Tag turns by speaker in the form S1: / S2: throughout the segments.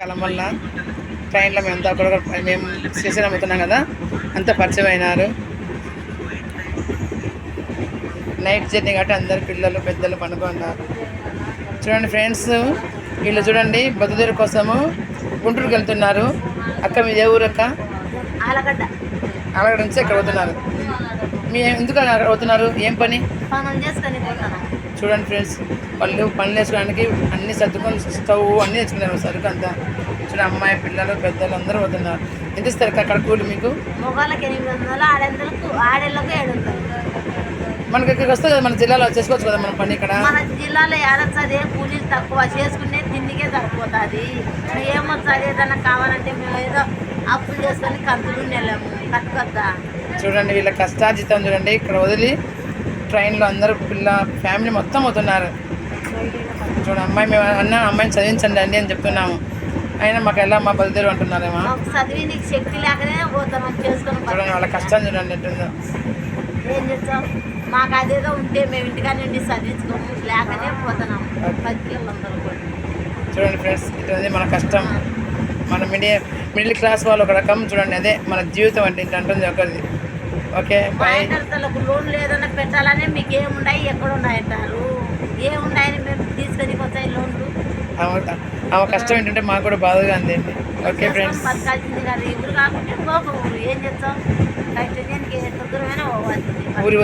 S1: కాలం వల్ల ట్రైన్లో మేము అంతా అక్కడ మేము స్టేషన్ అమ్ముతున్నాం కదా అంతా పరిచయం అయినారు. నైట్ జర్నీ కాబట్టి అందరు పిల్లలు పెద్దలు పనుకున్నారు చూడండి ఫ్రెండ్స్ వీళ్ళు చూడండి బతుదేరు కోసము గుంటూరుకి వెళ్తున్నారు. అక్క మీది ఏ ఊరు అక్క
S2: ఆలగడ్డ
S1: అక్కడ నుంచి ఇక్కడ పోతున్నారు. మీ ఎందుకు అక్కడ పోతున్నారు ఏం పని? చూడండి ఫ్రెండ్స్ వాళ్ళు పనులు వేసుకోవడానికి అన్ని సర్దుకొని స్టవ్ అన్నీ తెచ్చుకున్నారు సరుకు అంతా. చూడండి అమ్మాయి పిల్లలు పెద్దలు అందరూ పోతున్నారు. ఎంత ఇస్తారు అక్క అక్కడ కూలి మీకు? మనకి ఇక్కడికి వస్తుంది కదా మన జిల్లాలో చేసుకోవచ్చు కదా మన పని ఇక్కడ?
S2: మన జిల్లాలో ఏడొచ్చదే కూలీలు తక్కువ చేసుకునే తిండికే సరిపోతుంది. ఏమొచ్చది ఏదన్నా కావాలంటే మేము ఏదో అప్పులు చేసుకొని కంతులు నెలము కట్టుకొద్దా?
S1: చూడండి వీళ్ళ కష్టార్జితం చూడండి ఇక్కడ వదిలి ట్రైన్లో అందరూ పిల్ల ఫ్యామిలీ మొత్తం పోతున్నారు. చూడండి అమ్మాయి మేము అన్న అమ్మాయిని చదివించండి అండి అని చెప్తున్నాము. అయినా మాకు ఎలా మా బదిలేరు అంటున్నారేమో? చూడండి వాళ్ళ కష్టం చూడండి
S2: చేస్తాం? మాకు అదేదో ఉంటే మేము ఇంటికాడ నుండి చదివించుకోము లేకనే పోతున్నాం.
S1: చూడండి ఫ్రెండ్స్ ఇటుంది మన కష్టం. మన మిడిల్ మిడిల్ క్లాస్ వాళ్ళు ఒక రకం చూడండి అదే మన జీవితం అంటే ఇంత అంటుంది ఒకరిది. Okay bye.
S2: లోన్ లేదన్నా పెట్టాలనే మీకు ఏమున్నాయి ఎక్కడ ఉన్నాయి అంటారు? ఏమున్నాయని మేము తీసుకొని పోతాయి లోన్లు?
S1: ఆమె కష్టం ఏంటంటే మాకు కూడా బాధగా ఉంది ఓకే ఫ్రెండ్స్.
S2: బతకాల్సింది కాదు. ఇప్పుడు కాకుంటే పోక. ఊరు ఏం చేస్తాం? కష్టం ఎంత దూరమైనా పోవాలి.
S1: ఊరి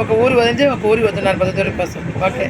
S1: ఒక ఊరు వదిలించి ఒక ఊరికి పోతున్నారు పద్ధతుల కోసం ఓకే.